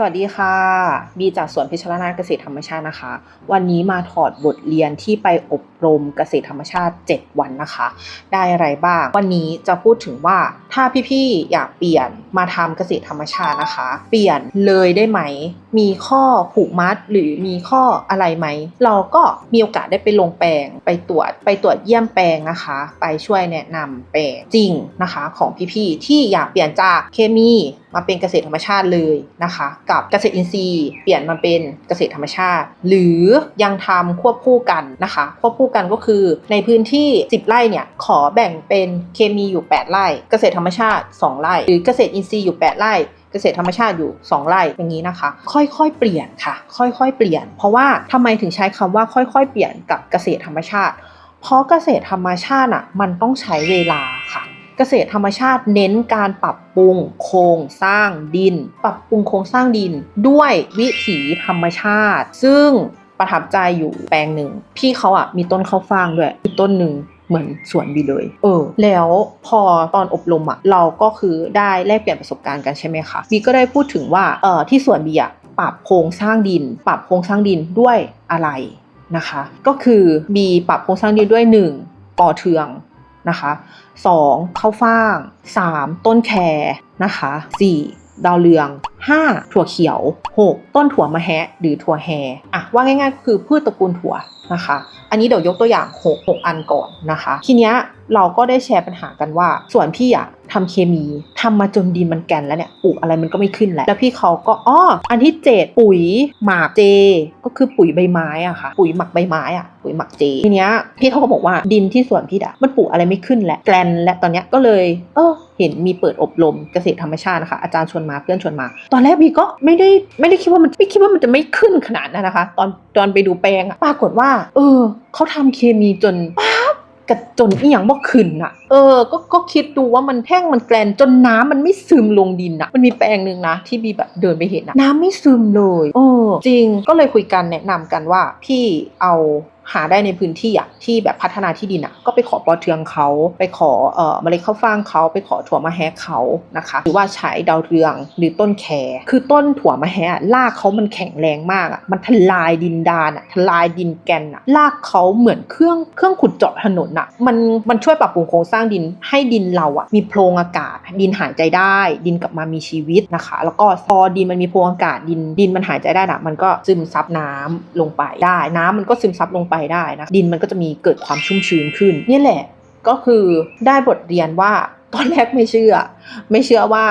สวัสดีค่ะ บีจากสวนพิชรนาเกษตรธรรมชาตินะคะ วันนี้มาถอดบทเรียนที่ไปอบรมเกษตรธรรมชาติ 7 วันนะคะ ได้อะไรบ้าง วันนี้จะพูดถึงว่าถ้าพี่ๆอยากเปลี่ยน มาทำเกษตรธรรมชาตินะคะ เปลี่ยนเลยได้ไหม มีข้อผูกมัดหรือมีข้ออะไรไหม เราก็มีโอกาสได้ไปลงแปลงไปตรวจไปตรวจเยี่ยมแปลงนะคะ ไปช่วยแนะนำแปลงจริงนะคะของพี่ๆที่อยากเปลี่ยนจากเคมีมาเป็นเกษตรธรรมชาติเลยนะคะ กับเกษตรอินทรีย์ เปลี่ยนมาเป็นเกษตรธรรมชาติ หรือยังทำควบคู่กันนะคะ ควบคู่กันก็คือในพื้นที่ 10 ไร่เนี่ยขอแบ่งเป็นเคมีอยู่ 8 ไร่ เกษตรธรรมชาติ 2 ไร่ หรือเกษตรอินทรีย์อยู่ 8 ไร่เกษตรธรรมชาติอยู่ 2 ไร่อย่างนี้นะคะ ค่อยๆ เปลี่ยนค่ะ ค่อยๆ เปลี่ยน เพราะว่าทำไมถึงใช้คำว่าค่อยๆ เปลี่ยนกับเกษตรธรรมชาติ เพราะเกษตรธรรมชาติอะมันต้องใช้เวลาค่ะ เกษตรธรรมชาติเน้นการปรับปรุงโครงสร้างดิน ปรับปรุงโครงสร้างดินด้วยวิถีธรรมชาติ ซึ่งประทับใจอยู่แปลงหนึ่งพี่เขาอะมีต้นข้าวฟ่างด้วยต้นหนึ่ง เหมือนสวนบีเลย เออ แล้วพอตอนอบรมอะเราก็คือได้แลกเปลี่ยนประสบการณ์กันใช่ไหมคะบีก็ได้พูดถึงว่าเออที่สวนบีอะปรับโครงสร้างดิน ปรับโครงสร้างดินด้วยอะไรนะคะ ก็คือบีปรับโครงสร้างดินด้วยหนึ่งก่อเทืองนะคะ 2. ข้าฟ่าง 3. ต้นแครนะคะ 4. ดาวเรือง 5. ถั่วเขียว 6. ต้นถั่วมะแฮะ หรือถั่วแฮอะว่าง่ายๆก็คือพืชตระกูลถั่วนะคะ อันนี้เดี๋ยวยกตัวอย่าง 6 6 อันก่อนนะคะ ทีเนี้ยเราก็ได้แชร์ปัญหากันว่าส่วนพี่อะทำเคมีทำมาจนดินมันแกนแล้วเนี่ยปลูกอะไรมันก็ไม่ขึ้นแล้วแล้วพี่เขาก็อ้ออันที่เจ็ดปุ๋ยหมากเจ ก็คือปุ๋ยใบไม้อะค่ะ ปุ๋ยหมักใบไม้อะปุ๋ยหมักเจทีเนี้ยพี่เขาก็บอกว่าดินที่สวนพี่อะมันปลูกอะไรไม่ขึ้นแล้วแกลนและตอนเนี้ยก็เลย เออ เห็นมีเปิดอบรมเกษตรธรรมชาตินะคะ อาจารย์ชวนมาเพื่อนชวนมา ตอนแรกพี่ก็ไม่ได้ไม่ได้คิดว่ามันไม่คิดว่ามันจะไม่ขึ้นขนาดนั้นนะคะ ตอนตอนไปดูแปลงอะปรากฏว่า เออเขาทำเคมีจนป๊าบกระจนอีหยังบ่ขึ้นอะเออ ก็ก็คิดดูว่ามันแห้งมันแกลนจนน้ำมันไม่ซึมลงดินอะมันมีแปลงหนึ่งนะที่บีแบบเดินไปเห็นอะน้ำไม่ซึมเลยเออจริงก็เลยคุยกันแนะนำกันว่าพี่เอา หาได้ในพื้นที่อะที่แบบพัฒนาที่ดินอะก็ไปขอปอเทืองเขาไปขอเอ่อเมล็ดข้าวฟ่างเขาไปขอถั่วมะแฮเขานะคะ หรือว่าใช้ดาวเรืองหรือต้นแครคือต้นถั่วมะแฮรากเขามันแข็งแรงมากอะมันทลายดินดานอะทลายดินแกนอะรากเขาเหมือนเครื่องเครื่องขุดเจาะถนนอะมันมันช่วยปรับปรุงโครงสร้างดินให้ดินเราอะมีโพรงอากาศ ดินหายใจได้ ดินกลับมามีชีวิตนะคะ แล้วก็พอดินมันมีโพรงอากาศดินดินมันหายใจได้นะมันก็ซึมซับน้ำลงไปได้น้ำมันก็ซึมซับลงไปได้นะดินมันก็จะมีเกิดความชุ่มชื้นขึ้นนี่แหละก็คือได้บทเรียนว่าตอนแรกไม่เชื่อ ไม่เชื่อว่า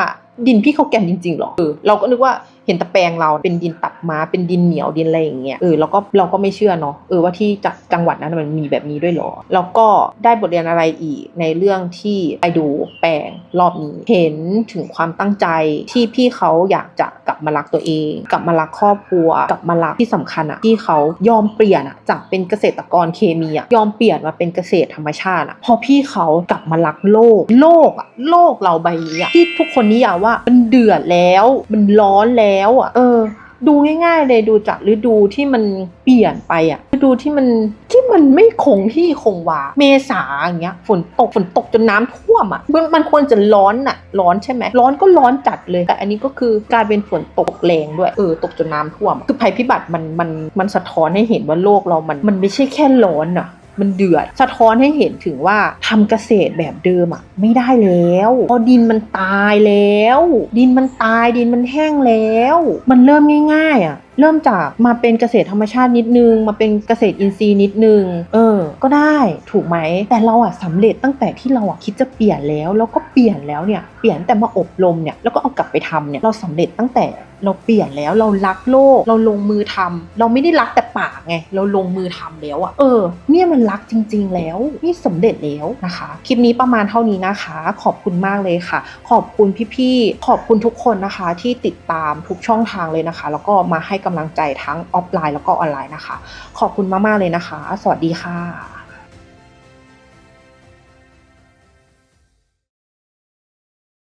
ดินพี่เขาแก่นจริงๆหรอเออเราก็นึกว่าเห็นตะแปลงเราเป็นดินตับมาเป็นดินเหนียวดินอะไรอย่างเงี้ยเออเราก็เราก็ไม่เชื่อเนาะเออว่าที่จัจังหวัดนั้นมันมีแบบนี้ด้วยหรอแล้วก็ได้บทเรียนอะไรอีกในเรื่องที่ไปดูแปลงรอบนี้ เห็นถึงความตั้งใจที่พี่เขาอยากจะ บมารักตัวเอง กลับมารักครอบครัว กลับมารักที่สำคัญอะที่เขายอมเปลี่ยนอะจากเป็นเกษตรกรเคมีอะยอมเปลี่ยนมาเป็นเกษตรธรรมชาติอะพอพี่เขากลับมารักโลก โลกอะโลกเราใบนี้อะที่ทุกคนนิยามว่ามันเดือดแล้ว มันร้อนแล้วอะเออ ดูง่ายๆเลยดูจากฤดูที่มันเปลี่ยนไปอะฤดูที่มันที่มันไม่คงที่คงวาเมษาอย่างเงี้ยฝนตกฝนตกจนน้ำท่วมอะมันมันควรจะร้อนอะร้อนใช่ไหมร้อนก็ร้อนจัดเลย แต่อันนี้ก็คือกายเป็นฝนตกแรงด้วยเออตกจนน้ำท่วม คือภัยพิบัติมันมันมันสะท้อนให้เห็นว่าโลกเรามันมันไม่ใช่แค่ร้อนอะ มันเดือด สะท้อนให้เห็นถึงว่าทำเกษตรแบบเดิมอะไม่ได้แล้วพอดินมันตายแล้ว ดินมันตายดินมันแห้งแล้ว มันเริ่มง่ายๆอะ เริ่มจากมาเป็นเกษตรธรรมชาตินิดนึง มาเป็นเกษตรอินทรีย์นิดนึง เออ ก็ได้ถูกไหม แต่เราอะสำเร็จตั้งแต่ที่เราอะคิดจะเปลี่ยนแล้วแล้วก็เปลี่ยนแล้วเนี่ยเปลี่ยนแต่มาอบรมเนี่ยแล้วก็เอากลับไปทำเนี่ยเราสำเร็จตั้งแต่เราเปลี่ยนแล้วเรารักโลก เราลงมือทำเราไม่ได้รักแต่ปากไง เราลงมือทำแล้วอะเออ เนี่ยมันรักจริง ๆ แล้วนี่สำเร็จแล้วนะคะ คลิปนี้ประมาณเท่านี้นะคะ ขอบคุณมากเลยค่ะ ขอบคุณพี่ๆขอบคุณทุกคนนะคะที่ติดตามทุกช่องทางเลยนะคะ แล้วก็มาให้กำลังใจทั้งออฟไลน์แล้วก็ออนไลน์นะคะ ขอบคุณมากๆเลยนะคะ สวัสดีค่ะ